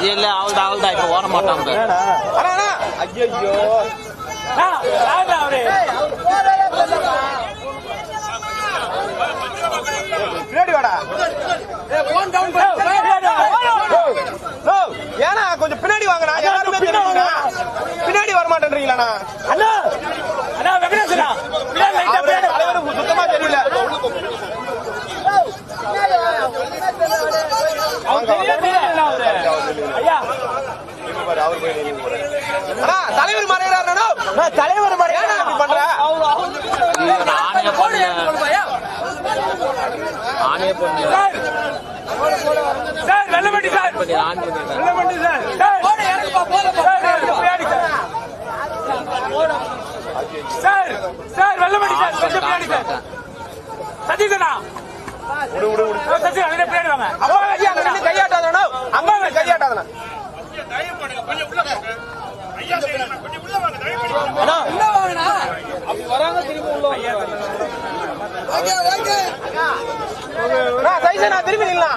வந்தது அவள் தான் இப்ப ஓட அண்ணா ஐயோ ஏண்ணா கொஞ்சம் பின்னாடி வாங்கண்ணா தெரியுங்கண்ணா பின்னாடி வர மாட்டேன்றீங்களாண்ணா அண்ணா அண்ணா வெங்கடேசனா பின்னாடி லைட்டா அவரு பின்னாடி வா. தலைவர் சுத்தமா தெரியல அவர் தெரியவே இல்லை அவரு. ஐயா அண்ணா தலைவர் மறைகிறாருண்ணா தலைவர் sir. Sir Vellamandi sir. Vellamandi sir. Sir. Sir, Vellamandi sir கொஞ்சம் பின்னாடி சார். சதீஷனா சதீஷ் அங்கே பின்னாடி வாங்க. அம்மா அங்க நின்னு அம்மா கையாட்டாதண்ணா அண்ணா சைசண்ணா திரும்பி நில்லாம்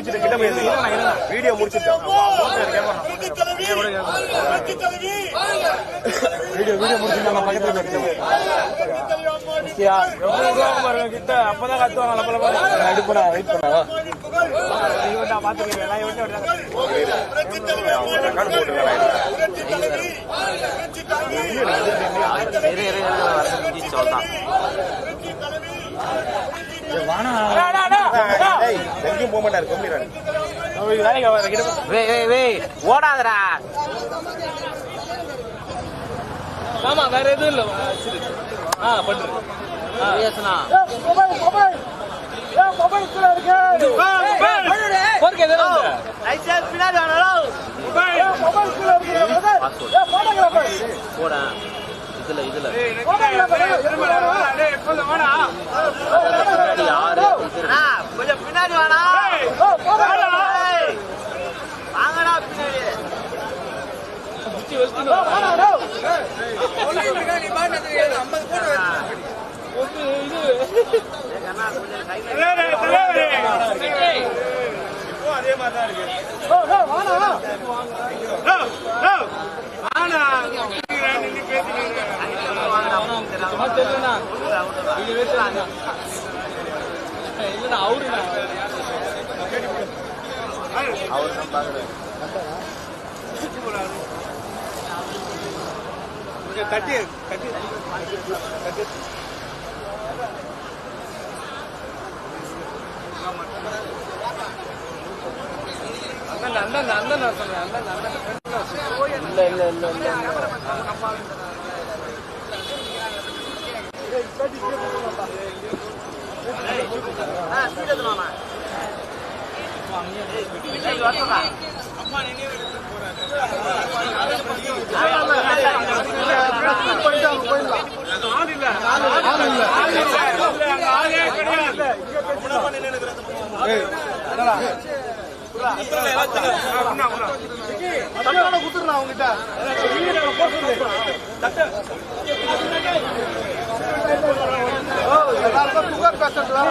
முடிச்சிட்டு கிட்ட போய் வீடியோ முடிச்சிட்டு வீடியோ வீடியோ முடிச்சிட்டு நம்ம பக்கத்துல போய் எவ்வளவு தூரம் பாருங்க கிட்ட அப்பதான் கத்துவாங்க லப்ப லப்ப நடுப்படா வெயிட் பண்ணா நான் பாத்துக்கிறேன் சொல்றான் அண்ணா, எங்கேயும் போக மாட்டாரு ஓடாதடா. ஆமா வேற எதுவும் இல்ல. ஆ பண்றேன் பேசுனா போர்க்கு எதுவும் இல்ல. போட இதுல இதுல டேய், கொஞ்சம் வாடா. பின்னாடி யாரு இது இருக்கு. கொஞ்சம் பின்னாடி வாடா டேய், வாடா. வாங்கடா பின்னாடி தலைவரே, தலைவரே. அதே மாதிரி தான் இருக்கு டோ, டோ. வாடா. நிக்கிறேன், நின்னு பேசிக்கிறேன். சும்மா தெரியலண்ணா. இது வச்சுண்ணா. இல்லண்ணா, அவருண்ணா. அவர் தான் பாக்குறாரு கொஞ்சம் தட்டி தட்டி அண்ணன், அண்ணன், சொல்றேன். அண்ணன், அண்ணன். இல்ல இல்ல இல்ல இல்ல ஆள் இல்ல. ஆள் இல்ல. அங்க ஆளே கிடையாது. குத்துறா அவங்ககிட்ட எல்லாருக்கும் சுகர் பேஷண்ட்